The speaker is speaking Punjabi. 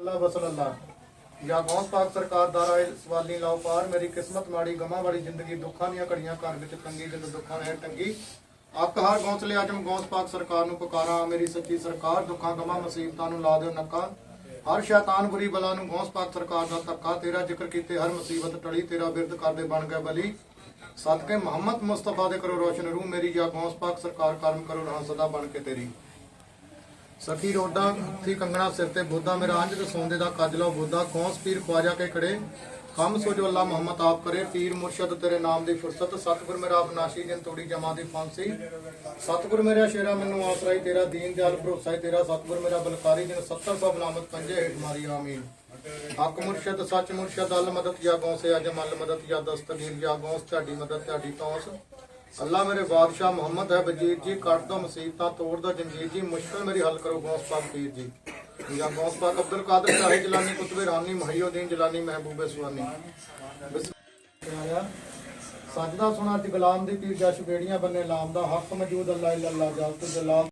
ਵਸਲ ਅੱਲਾ। ਜਾਂ ਗੌਸ ਪਾਕ ਸਰਕਾਰ ਦਾ ਰਾਏ ਸਵਾਲੀ ਲਾਓ ਪਾਰ? ਮੇਰੀ ਕਿਸਮਤ ਮਾੜੀ, ਗਮਾਂ ਵਾਲੀ ਜ਼ਿੰਦਗੀ, ਦੁੱਖਾਂ ਦੀਆਂ ਘੜੀਆਂ ਘਰ ਵਿੱਚ ਤੰਗੀ, ਜਿੰਦ ਦੁੱਖਾਂ ਨੇ ਟੰਗੀ ਅੱਕ ਹਰ ਗੌਂਸਲੇ ਆਜਮ ਗੌਸ ਪਾਕ ਸਰਕਾਰ ਨੂੰ ਪੁਕਾਰਾਂ, ਮੇਰੀ ਸੱਚੀ ਸਰਕਾਰ, ਦੁੱਖਾਂ, ਗਮਾਂ, ਮੁਸੀਬਤਾਂ ਨੂੰ ਲਾ ਦਿਓ ਨੱਕਾ। ਹਰ ਸ਼ੈਤਾਨ ਬੁਰੀ ਬਲਾ ਨੂੰ ਗੌਸ ਪਾਕ ਸਰਕਾਰ ਦਾ ਧੱਕਾ, ਤੇਰਾ ਜ਼ਿਕਰ ਕੀਤੇ ਹਰ ਮੁਸੀਬਤ ਟਲੀ, ਤੇਰਾ ਬਿਰਦ ਕਰਦੇ ਬਣ ਗਏ ਬਲੀ। ਸਦਕੇ ਮੁਹੰਮਦ ਮੁਸਤਫਾ ਦੇ ਕਰੋ ਰੋਸ਼ਨ ਰੂਹ ਮੇਰੀ ਜਾਂ ਗੌਸ ਪਾਕ ਸਰਕਾਰ ਕਰਮ ਕਰੋ, ਰਹਾਂ ਸਦਾ ਬਣ ਕੇ ਤੇਰੀ। ਸਖੀ ਰੋਡਾ ਹੱਥੀ ਕੰਗਣਾ ਸਿਰ ਤੇ ਬੋਧਾ ਮੇਰਾ ਤੇ ਸੌਂਦੇ ਦਾ ਕੱਜ ਬੋਧਾ ਕੌਂਸ ਪੀਰ ਖਵਾਜਾ ਕੇ ਖੜੇ? ਕੰਮ ਸੋ ਅੱਲਾ ਮੁਹੰਮਦ ਆਪ ਕਰੇ, ਪੀਰ ਮੁਰਸ਼ਦ ਤੇਰੇ ਨਾਮ ਦੀ ਫੁਰਸਤ, ਸਤਿਗੁਰ ਮੇਰਾ ਅਬਨਾਸ਼ੀ ਦਿਨ ਤੋੜੀ ਜਮਾ ਦੀ ਫਾਂਸੀ। ਸਤਿਗੁਰ ਮੇਰਾ ਸ਼ੇਰਾ, ਮੈਨੂੰ ਆਸਰਾ ਹੀ ਤੇਰਾ ਦੀਨ ਦਿਆਲ, ਭਰੋਸਾ ਹੀ ਤੇਰਾ, ਸਤਿਗੁਰ ਮੇਰਾ ਬਲਕਾਰੀ ਦਿਨ 70 ਸਭ ਨਾਮਤ ਪੰਜੇ ਹੇਠ ਮਾਰੀ, ਆਮੀਨ। ਹੱਕ ਮੁਰਸ਼ਦ, ਸੱਚ ਮੁਰਸ਼ਦ, ਅਲ ਮਦਦ ਜਾਂ ਗੌਸੇ ਅਜ ਮਲ ਮਦਦ ਜਾਂ ਦਸਤਗੀਰ ਜਾਂ ਗੌਸ ਤੁਹਾਡੀ ਮਦਦ, ਤੁਹਾਡੀ ਤੌਸ। ਅੱਲਾ ਮੇਰੇ ਬਾਦਸ਼ਾਹ ਮੁਹੰਮਦ ਹੈ, ਵਜ਼ੀਰ ਜੀ ਕੱਟ ਦੋ ਮੁਸੀਬਤਾਂ ਤੋੜ ਦੋ, ਜੰਜੀਰ ਜੀ, ਮੁਸ਼ਕਲ ਮੇਰੀ ਹੱਲ ਕਰੋ, ਗੌਸ ਪਾਕ ਪੀਰ ਜੀ। ਜਾਂ ਗੌਸ ਪਾਕ ਅਬਦੁਲ ਕਾਦਰ ਸ਼ਾਹੀ ਜਲਾਨੀ, ਕੁਤਬੇ ਰਾਨੀ, ਮਹੀਉਦੀਨ ਜਲਾਨੀ, ਮਹਿਬੂਬੇ ਸੁਆਨੀ ਸਜਦਾ ਸੁਣਾ ਅੱਜ ਗੁਲਾਮ ਦੀ ਪੀਰ ਜਸ਼ ਬੇੜੀਆਂ ਬੰਨੇ ਲਾਮ ਦਾ ਹੱਕ ਮੌਜੂਦ, ਅੱਲਾ ਇਲਾ ਅੱਲਾ ਜਲ ਤੇ ਜਲਾਲ।